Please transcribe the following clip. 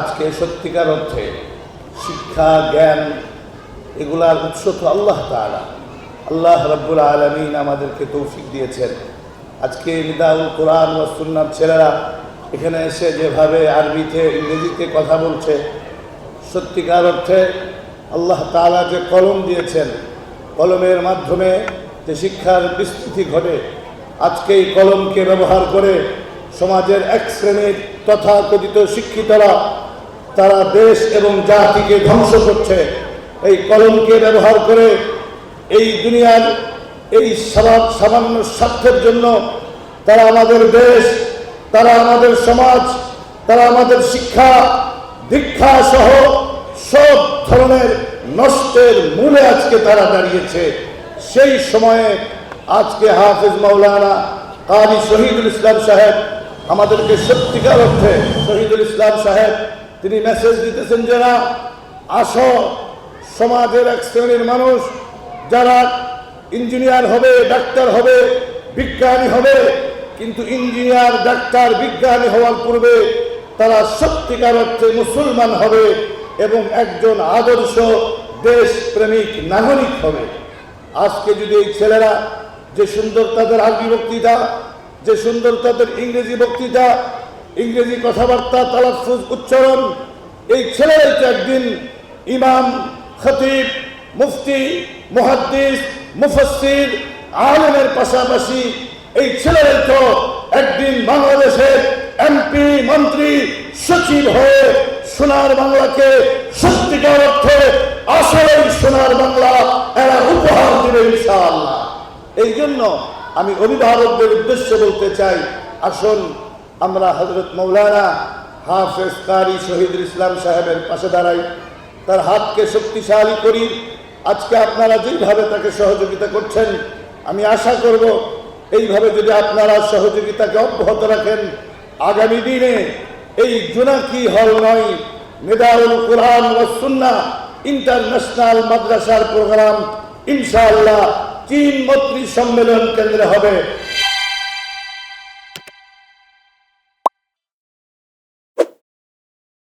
আজকে সত্যিকার অর্থে শিক্ষা, জ্ঞান, এগুলার উৎস তো আল্লাহ তাআলা। আল্লাহ রাব্বুল আলমিন আমাদেরকে তৌফিক দিয়েছেন। আজকে নিদাউল কোরআন ও সুন্নার ছেলেরা এখানে এসে যেভাবে আরবিতে, ইংরেজিতে কথা বলছে, সত্যিকার অর্থে আল্লাহ তাআলা যে কলম দিয়েছেন, কলমের মাধ্যমে যে শিক্ষার বিস্তৃতি ঘটে, আজকে এই কলমকে ব্যবহার করে সমাজের এক শ্রেণির তথাকথিত শিক্ষিতরা তারা দেশ এবং জাতিকে ধ্বংস করছে। এই কলমকে ব্যবহার করে এই দুনিয়ার এই সারা- সামান্য স্বার্থের জন্য তারা আমাদের দেশ, তারা আমাদের সমাজ, তারা আমাদের শিক্ষা, দীক্ষা সহ সব ধরনের নষ্টের মূলে আজকে তারা দাঁড়িয়েছে। সেই সময়ে আজকে হাফিজ মাওলানা কারি শহীদুল ইসলাম সাহেব আমাদেরকে সত্যিকার অর্থে, শহীদুল ইসলাম সাহেব তিনি মেসেজ দিতেছেন যে, না, আসো, সমাজের এক শ্রেণির মানুষ, যারা ইঞ্জিনিয়ার হবে ডাক্তার হবে, বিজ্ঞানী হবে, কিন্তু ইঞ্জিনিয়ার ডাক্তার বিজ্ঞানী হওয়ার পূর্বে তারা সত্যিকার অর্থে মুসলমান হবে এবং একজন আদর্শ দেশপ্রেমিক নাগরিক হবে। আজকে যদি এই ছেলেরা যে সুন্দর তাদের আরবি বক্তৃতা, যে সুন্দর তাদের ইংরেজি বক্তৃতা ইংরেজি কথাবার্তা, তালাফুজ, উচ্চারণ, এই ছেলেরাই তো একদিন ইমাম, খতিব, মুফতি, মুহাদ্দিস মুফসির আলমের পাশাপাশি এই ছেলেরাই তো একদিন বাংলাদেশের এমপি, মন্ত্রী, সচিব হয়ে সোনার বাংলাকে সত্যিকার অর্থে আসলে সোনার বাংলা এরা উপহার দেবে ইনশাআল্লাহ। এই জন্য আমি অভিভাবকদের উদ্দেশ্যে বলতে চাই, আসুন আমরা হজরত মৌলানা হাফেজ কারি শহীদুল ইসলাম সাহেবের পাশে দাঁড়াই। তার হাতকে শক্তিশালী করি। আজকে আপনারা যেইভাবে তাকে সহযোগিতা করছেন, আমি আশা করব এইভাবে যদি আপনারা সহযোগিতাকে অব্যাহত রাখেন, আগামী দিনে এই জুনাকি হল নয় মেদাউল কোরআন সুন্না ইন্টারন্যাশনাল মাদ্রাসার প্রোগ্রাম ইনশাআল্লাহ চীন মন্ত্রী সম্মেলন কেন্দ্রে হবে।